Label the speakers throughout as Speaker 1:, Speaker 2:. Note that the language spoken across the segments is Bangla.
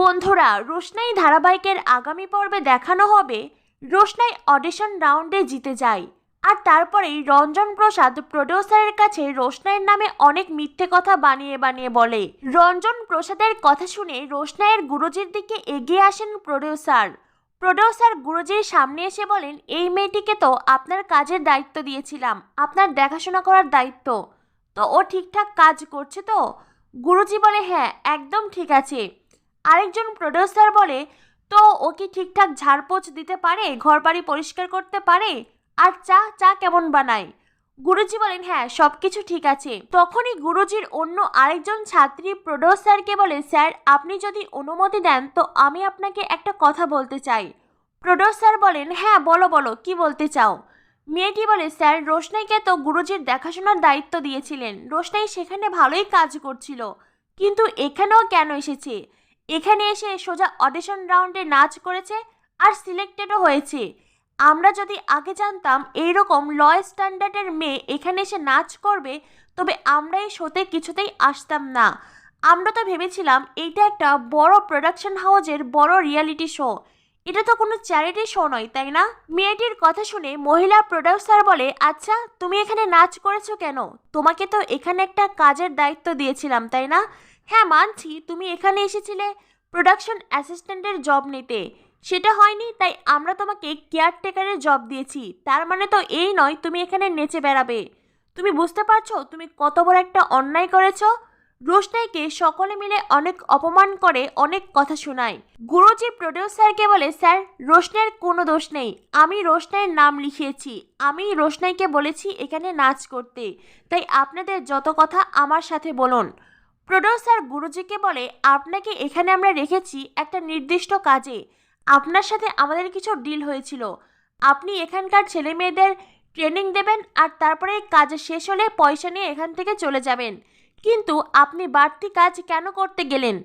Speaker 1: বন্ধুরা, রোশনাই ধারাবাহিকের আগামী পর্বে দেখানো হবে। রোশনাই অডিশন রাউন্ডে জিতে যায়। আর তারপরেই রঞ্জন প্রসাদ প্রডিউসারের কাছে রোশনাইয়ের নামে অনেক মিথ্যে কথা বানিয়ে বানিয়ে বলে। রঞ্জন প্রসাদের কথা শুনে রোশনাইয়ের গুরুজির দিকে এগিয়ে আসেন প্রডিউসার। প্রডিউসার গুরুজির সামনে এসে বলেন, এই মেয়েটিকে তো আপনার কাজের দায়িত্ব দিয়েছিলাম। আপনার দেখাশোনা করার দায়িত্ব। তো ও ঠিকঠাক কাজ করছে তো? গুরুজি বলে হ্যাঁ একদম ঠিক আছে। আরেকজন প্রডিউসার বলে, তো ও কি ঠিকঠাক ঝাড়পোছ দিতে পারে? ঘর বাড়ি পরিষ্কার করতে পারে? আর চা চা কেমন বানায়? গুরুজি বলেন হ্যাঁ সব কিছু ঠিক আছে। তখনই গুরুজির অন্য আরেকজন ছাত্রী প্রডিউসারকে বলে, স্যার, আপনি যদি অনুমতি দেন, তো আমি আপনাকে একটা কথা বলতে চাই। প্রডিউসার বলেন হ্যাঁ বলো বলো, কি বলতে চাও? মেয়েটি বলে, স্যার, রোশনাইকে তো গুরুজির দেখাশোনার দায়িত্ব দিয়েছিলেন। রোশনাই সেখানে ভালোই কাজ করছিল। কিন্তু এখানেও কেন এসেছে? এখানে এসে সোজা অডিশন রাউন্ডে নাচ করেছে আর সিলেক্টেডও হয়েছে। আমরা যদি আগে জানতাম এইরকম ল স্ট্যান্ডার্ডের মেয়ে এখানে এসে নাচ করবে, তবে আমরা এই শোতে কিছুতেই আসতাম না। আমরা তো ভেবেছিলাম এইটা একটা বড় প্রোডাকশন হাউজের বড় রিয়ালিটি শো। এটা তো কোনো চ্যারিটি শো নয়, তাই না? মেয়েটির কথা শুনে মহিলা প্রডিউসার বলে আচ্ছা তুমি এখানে নাচ করেছ কেন? তোমাকে তো এখানে একটা কাজের দায়িত্ব দিয়েছিলাম, তাই না? হ্যাঁ মানছি, তুমি এখানে এসেছিলে প্রোডাকশন অ্যাসিস্ট্যান্টের জব নিতে। সেটা হয়নি, তাই আমরা তোমাকে কেয়ারটেকারের জব দিয়েছি। তার মানে তো এই নয়, তুমি এখানে নেচে বেড়াবে। তুমি বুঝতে পারছ, তুমি কত বড় একটা অন্যায় করেছ? রোশনাইকে সকলে মিলে অনেক অপমান করে, অনেক কথা শোনায়। গুরুজি প্রডিউসারকে বলে, স্যার, রোশনাইয়ের কোনো দোষ নেই। আমি রোশনাইয়ের নাম লিখিয়েছি। আমি রোশনাইকে বলেছি এখানে নাচ করতে। তাই আপনাদের যত কথা আমার সাথে বলুন। প্রডিউসার গুরুজিকে বলে, আপনাকে এখানে আমরা রেখেছি একটা নির্দিষ্ট কাজে। আপনার সাথে আমাদের কিছু ডিল হয়েছিল। আপনি এখানকার ছেলে মেয়েদের ট্রেনিং দেবেন আর তারপরে কাজ শেষ হলে পয়সা নিয়ে এখান থেকে চলে যাবেন। কিন্তু আপনি বাড়তি কাজ কেন করতে গেলেন?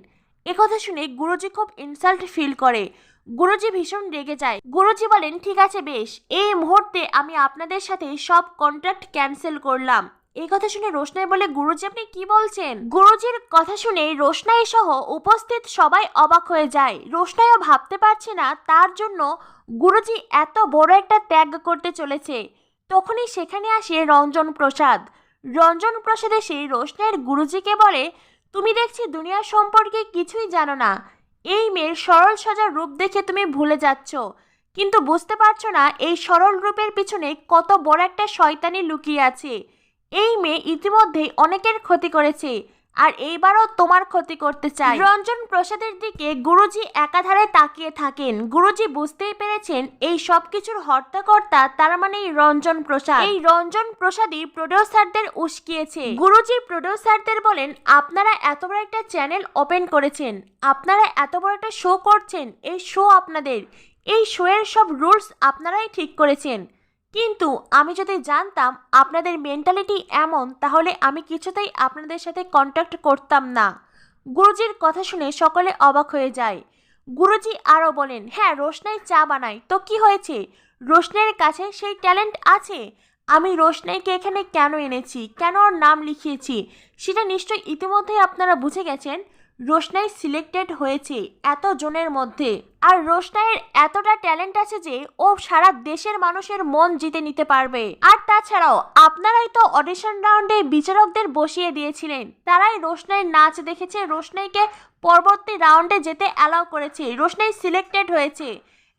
Speaker 1: একথা শুনে গুরুজি খুব ইনসাল্ট ফিল করে। গুরুজি ভীষণ রেগে যায়। গুরুজি বলেন, ঠিক আছে বেশ, এই মুহূর্তে আমি আপনাদের সাথে সব কন্ট্রাক্ট ক্যান্সেল করলাম। এই কথা শুনে রোশনাই বলে, গুরুজি, আপনি কি বলছেন? গুরুজির কথা শুনে রোশনাই সহ উপস্থিত সবাই অবাক হয়ে যায়। রোশনাইও ভাবতে পারছে না তার জন্য গুরুজি এত বড় একটা ত্যাগ করতে চলেছে। তখনই সেখানে আসে রঞ্জন প্রসাদ। রঞ্জন প্রসাদ এসে রোশনের গুরুজিকে বলে, তুমি দেখছি দুনিয়া সম্পর্কে কিছুই জানো না। এই মেয়ের সরল সজার রূপ দেখে তুমি ভুলে যাচ্ছ। কিন্তু বুঝতে পারছ না, এই সরল রূপের পিছনে কত বড় একটা শয়তানি লুকিয়ে আছে। এই মেয়ে ইতিমধ্যেই অনেকের ক্ষতি করেছে। আর এইবারও তোমার ক্ষতি করতে চায় রঞ্জন প্রসাদের দিকে গুরুজি একাধারে তাকিয়ে থাকেন। গুরুজি বুঝতেই পেরেছেন এই সব কিছুর হর্তাকর্তা তার মানে রঞ্জন প্রসাদ। এই রঞ্জন প্রসাদই প্রডিউসারদের উস্কিয়েছে। গুরুজি প্রডিউসারদের বলেন, আপনারা এত বড় একটা চ্যানেল ওপেন করেছেন। আপনারা এত বড় একটা শো করছেন। এই শো আপনাদের। এই শো এর সব রুলস আপনারাই ঠিক করেছেন। কিন্তু আমি যদি জানতাম আপনাদের মেন্টালিটি এমন, তাহলে আমি কিছুতেই আপনাদের সাথে কন্ট্যাক্ট করতাম না। গুরুজির কথা শুনে সকলে অবাক হয়ে যায়। গুরুজি আরও বলেন হ্যাঁ রোশনাই চা বানায়। তো কি হয়েছে? রোশনাইয়ের কাছে সেই ট্যালেন্ট আছে? আমি রোশনাইকে এখানে কেন এনেছি? কেন ওর নাম লিখিয়েছি? সেটা নিশ্চয়ই ইতিমধ্যেই আপনারা বুঝে গেছেন। রোশনাই সিলেক্টেড হয়েছে এত জনের মধ্যে। আর রোশনাইয়ের এতটা ট্যালেন্ট আছে যে, ও সারা দেশের মানুষের মন জিতে নিতে পারবে। আর তাছাড়াও, আপনারাই তো অডিশন রাউন্ডে বিচারকদের বসিয়ে দিয়েছিলেন। তারাই রোশনাইয়ের নাচ দেখেছে। রোশনাইকে পরবর্তী রাউন্ডে যেতে অ্যালাউ করেছে। রোশনাই সিলেক্টেড হয়েছে।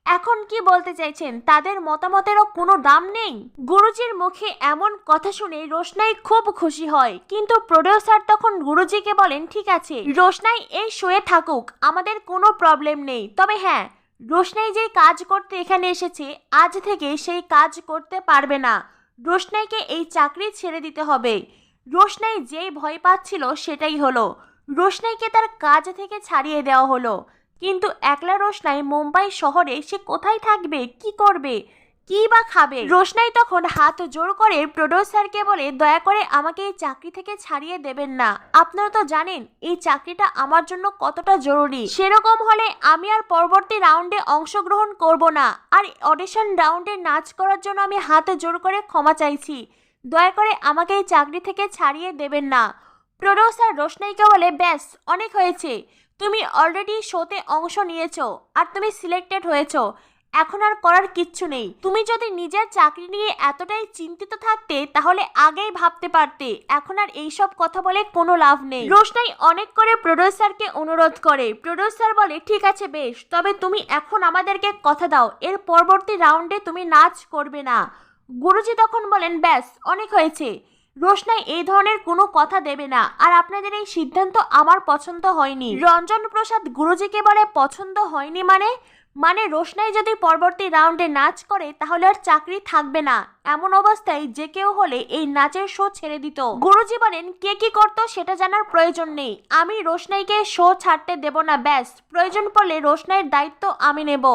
Speaker 1: এখন কি বলতে চাইছেন? তাদের মতামতেরও কোনো দাম নেই? গুরুজির মুখে এমন কথা শুনে রোশনাই খুব খুশি হয়। কিন্তু প্রডিউসার তখন গুরুজিকে বলেন, ঠিক আছে, রোশনাই এই শোয়ে থাকুক, আমাদের কোনো প্রবলেম নেই। তবে হ্যাঁ রোশনাই যে কাজ করতে এখানে এসেছে, আজ থেকে সেই কাজ করতে পারবে না। রোশনাইকে এই চাকরি ছেড়ে দিতে হবে। রোশনাই যেই ভয় পাচ্ছিল সেটাই হলো। রোশনাইকে তার কাজ থেকে ছাড়িয়ে দেওয়া হলো। কিন্তু একলা রোশনাই মুম্বাই শহরে সে কোথায় থাকবে, কি করবে, কি বা খাবে? রোশনাই তখন হাত জোর করে প্রডিউসারকে বলে, দয়া করে আমাকে এই চাকরি থেকে ছাড়িয়ে দেবেন না। আপনারা তো জানেন, এই চাকরিটা আমার জন্য কতটা জরুরি। সেরকম হলে আমি আর পরবর্তী রাউন্ডে অংশগ্রহণ করব না। আর অডিশন রাউন্ডে নাচ করার জন্য আমি হাত জোর করে ক্ষমা চাইছি। দয়া করে আমাকে এই চাকরি থেকে ছাড়িয়ে দেবেন না। প্রডিউসার রোশনাইকে বলে, ব্যাস, অনেক হয়েছে। তুমি অলরেডি শোতে অংশ নিয়েছো আর তুমি সিলেক্টেড হয়েছো। এখন আর করার কিচ্ছু নেই। তুমি যদি নিজের চাকরি নিয়ে এতটাই চিন্তিত থাকতে, তাহলে আগেই ভাবতে পারতে, এখন আর এইসব কথা বলে কোনো লাভ নেই। রোশনাই অনেক করে প্রডিউসারকে অনুরোধ করে। প্রডিউসার বলে, ঠিক আছে বেশ, তবে তুমি এখন আমাদেরকে কথা দাও। এর পরবর্তী রাউন্ডে তুমি নাচ করবে না। গুরুজি তখন বলেন, ব্যাস, অনেক হয়েছে। রোশনাই এই ধরনের কোনো কথা দেবে না। আর আপনাদের এই সিদ্ধান্ত আমার পছন্দ হয়নি। রঞ্জন প্রসাদ গুরুজিকে বলে পছন্দ হয়নি মানে? মানে রোশনাই যদি পরবর্তী রাউন্ডে নাচ করে, তাহলে আর চাকরি থাকবে না। এমন অবস্থায় যে কেউ হলে এই নাচের শো ছেড়ে দিত। গুরুজি বলেন, কে কি করতো সেটা জানার প্রয়োজন নেই। আমি রোশনাইকে শো ছাড়তে দেব না, ব্যাস। প্রয়োজন পড়লে রোশনাইয়ের দায়িত্ব আমি নেব।